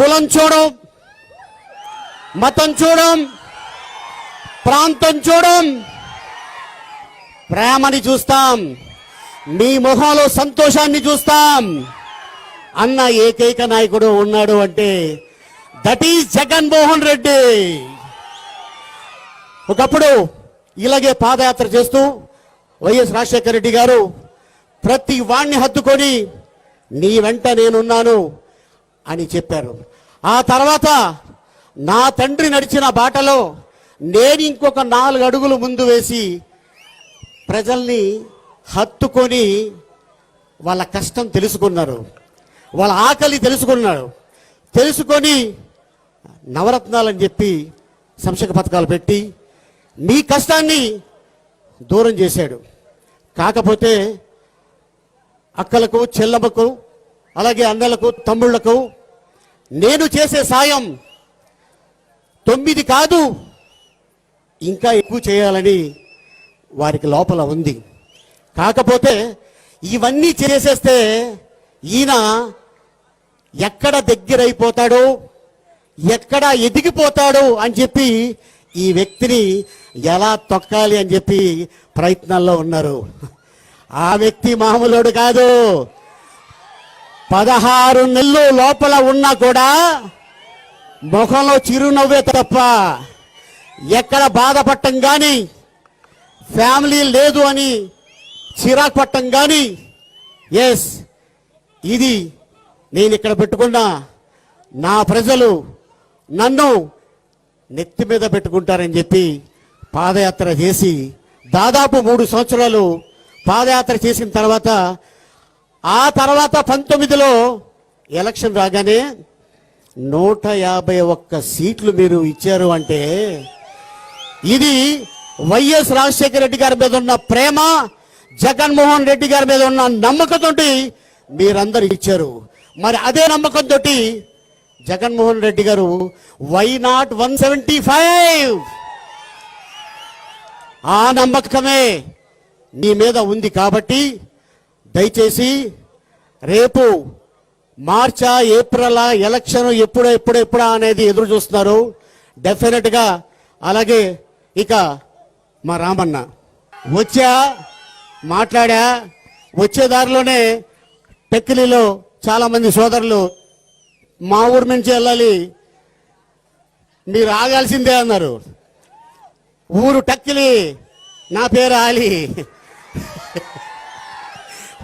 కులం చూడం మతం చూడం ప్రాంతం చూడం. ప్రేమని చూస్తాం మీ మొహంలో సంతోషాన్ని చూస్తాం. అన్న ఏకైక నాయకుడు ఉన్నాడు అంటే దట్ ఈజ్ జగన్మోహన్ రెడ్డి. ఒకప్పుడు ఇలాగే పాదయాత్ర చేస్తూ వైఎస్ రాజశేఖర రెడ్డి గారు ప్రతి వాణ్ణి హత్తుకొని నీ వెంట నేనున్నాను. అని చెప్పారు. ఆ తర్వాత నా తండ్రి నడిచిన బాటలో నేను ఇంకొక నాలుగు అడుగులు ముందు వేసి ప్రజల్ని హత్తుకొని వాళ్ళ కష్టం తెలుసుకున్నారు. వాళ్ళ ఆకలి తెలుసుకున్నారు. తెలుసుకొని నవరత్నాలని చెప్పి సంక్షేమ పథకాలు పెట్టి మీ కష్టాన్ని దూరం చేశాడు. కాకపోతే అక్కలకు చెల్లమ్మకు అలాగే అన్నలకు తమ్ముళ్ళకు నేను చేసే సాయం తొమ్మిది కాదు ఇంకా ఎక్కువ చేయాలని వారికి లోపల ఉంది. కాకపోతే ఇవన్నీ చేసేస్తే ఈయన ఎక్కడ దగ్గరైపోతాడో ఎక్కడ ఎదిగిపోతాడో అని చెప్పి ఈ వ్యక్తిని ఎలా తొక్కాలి అని చెప్పి ప్రయత్నాల్లో ఉన్నారు. ఆ వ్యక్తి మామూలుడు కాదు. పదహారు నెలలు లోపల ఉన్నా కూడా ముఖంలో చిరునవ్వే తప్ప ఎక్కడ బాధపడటం కానీ ఫ్యామిలీ లేదు అని చిరాకు పట్టం కానీ ఎస్ ఇది నేను ఇక్కడ పెట్టుకున్న నా ప్రజలు నన్ను నెత్తి మీద పెట్టుకుంటారని చెప్పి పాదయాత్ర చేసి దాదాపు మూడు సంవత్సరాలు పాదయాత్ర చేసిన తర్వాత ఆ తర్వాత పంతొమ్మిదిలో ఎలక్షన్ రాగానే నూట యాభై ఒక్క సీట్లు మీరు ఇచ్చారు అంటే ఇది వైఎస్ రాజశేఖర రెడ్డి గారి మీద ఉన్న ప్రేమ జగన్మోహన్ రెడ్డి గారి మీద ఉన్న నమ్మకంతో మీరందరూ ఇచ్చారు. మరి అదే నమ్మకంతో జగన్మోహన్ రెడ్డి గారు why not one seventy five ఆ నమ్మకమే నీ మీద ఉంది కాబట్టి దయచేసి రేపు మార్చా ఏప్రిల్ ఎలక్షన్ ఎప్పుడు ఎప్పుడు ఎప్పుడా అనేది ఎదురు చూస్తున్నారు. డెఫినెట్గా అలాగే ఇక మా రామన్న వచ్చా మాట్లాడా వచ్చే దారిలోనే టెక్కిలిలో చాలామంది సోదరులు మా ఊరు నుంచి వెళ్ళాలి. మీరు ఆగాల్సిందే అన్నారు. ఊరు టక్కిలి నా పేరు ఆలి.